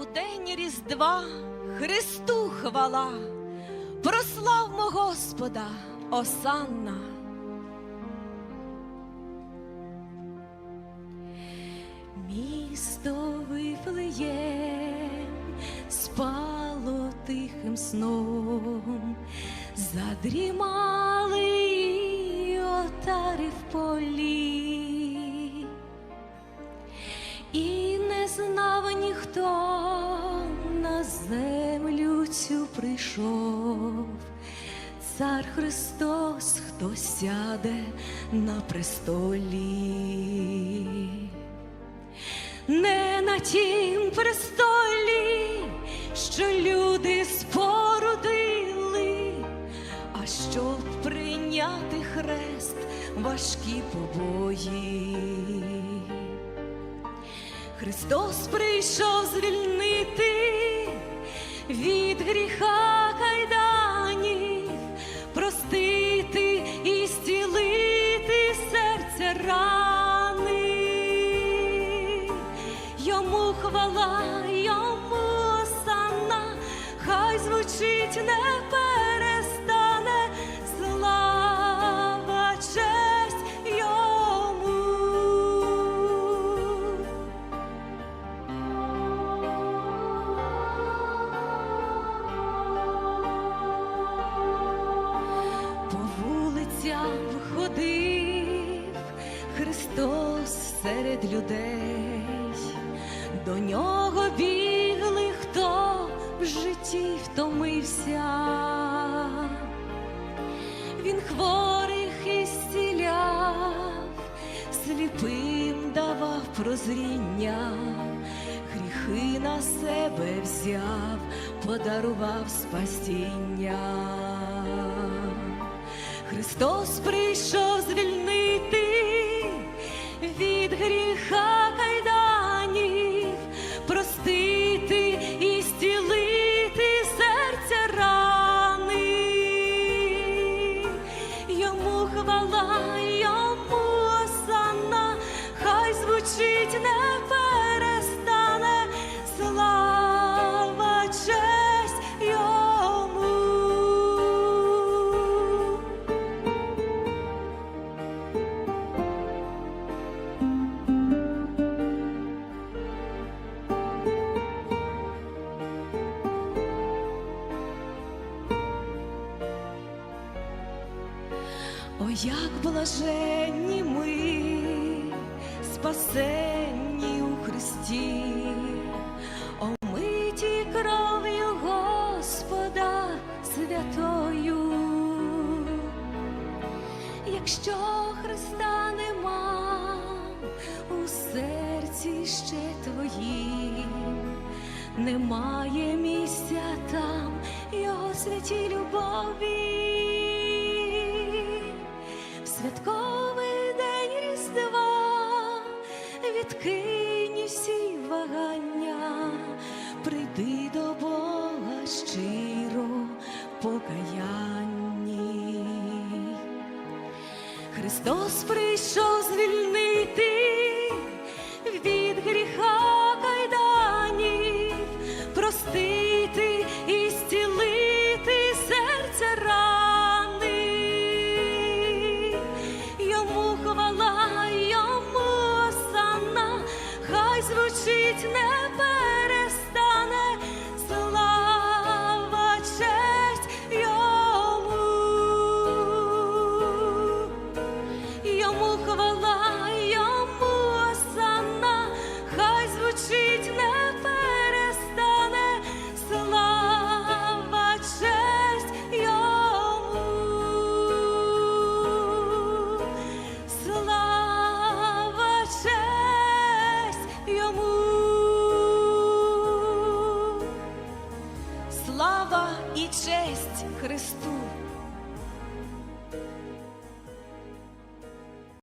У день Різдва Христу хвала, прославмо Господа, Осанна. Місто Вифлеєм спало тихим сном, задрімали отари в полі, і не знав ніхто прийшов. Цар Христос, хто сяде на престолі не на тім престолі, що люди спорудили, а щоб прийняти хрест важкі побої. Христос прийшов звільнити від гріха кайданів, простити і зцілити серця рани. Йому хвала, йому сана, хай звучить не ходив Христос серед людей, до нього бігли, хто в житті втомився. Він хворих ісціляв, сліпим давав прозріння, гріхи на себе взяв, подарував спасіння. Христос прийшов звільнити як блаженні ми, спасенні у Христі, омиті кров'ю Господа святою. Якщо Христа нема у серці ще твоїм, немає місця там його святій любові. Святковий день Різдва відкинь усі вагання, прийди до Бога щиро покаянні. Христос прийшов звільнити від гріха кайданів, простити честь Христу.